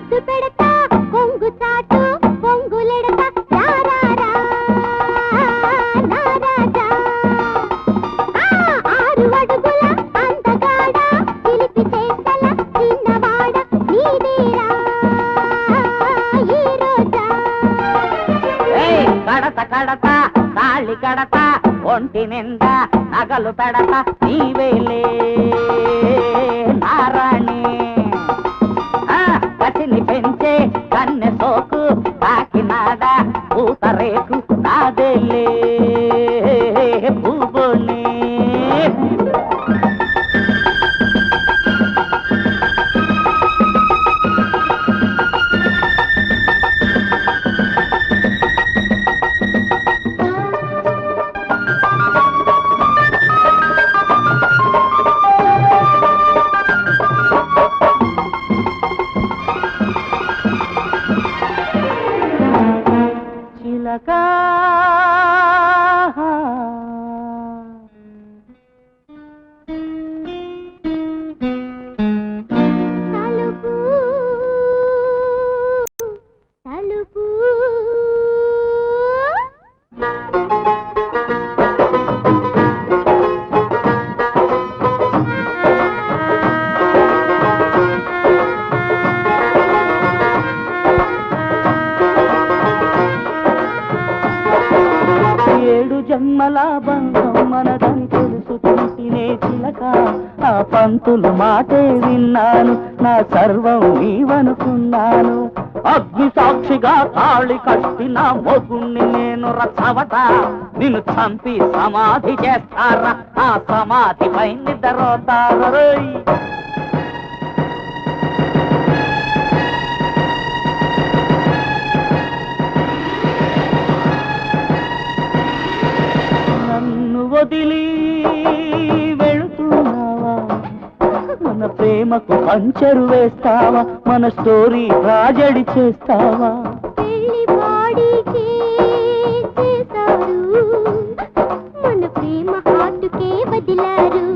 ముద్దు పెడతా కొంగు చాటు పొంగులెడతా రారారా కడత కాళి కడత ఒంటి నిండా నగలు పెడత నీవేలా ¡Ay! జన్మల బంధం మనదని తెలుసుకుంటేనే చిలక. ఆ పంతులు మాటే విన్నాను నా సర్వం నీవనుకున్నాను. అగ్ని సాక్షిగా తాళి కట్టిన మొగుణ్ణి నేను రచవట నిన్ను చంపి సమాధి చేస్తారా? ఆ సమాధిపై నిద్రపోతారోయ్ నన్ను వదిలి వెళుతున్నావా? మన ప్రేమకు పంచరు వేస్తావా? మన స్టోరీ ట్రాజెడీ చేస్తావా?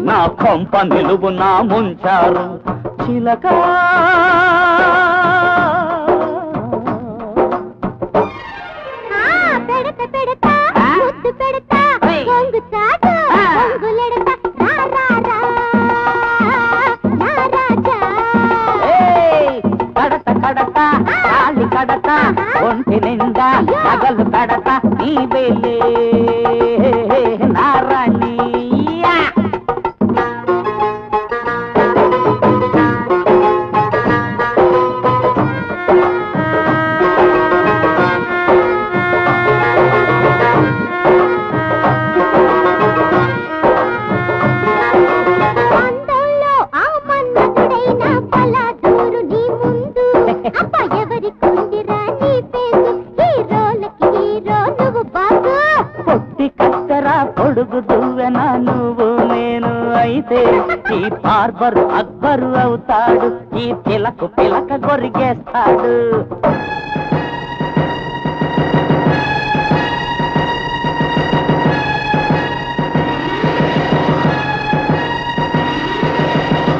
నా కొంప నిలువు నా ముంచారు. చిలక కాలి కడత ఒంటి నిండా నగలు కడత ఈ బార్బరు అక్బరు అవుతాడు ఈ పిలకు పిలక గొరిగేస్తాడు.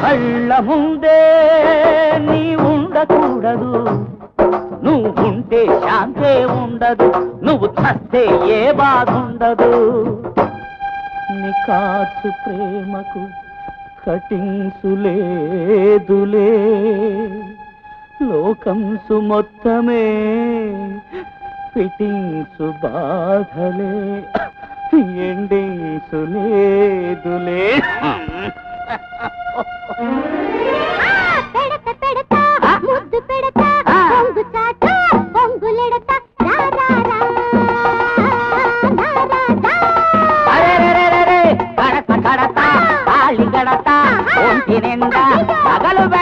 కళ్ళ ముందే నీ ఉండకూడదు. నువ్వుంటే శాంతే ఉండదు నువ్వు చస్తే ఏ బాగుండదు. నీ కాచు ప్రేమకు కటింగ్సులేదులే లోకంసు మొత్తమే ఫిటింగ్సు బాధలే ఎండింగ్సు లేదులే అరెరెరెరెరె, కడత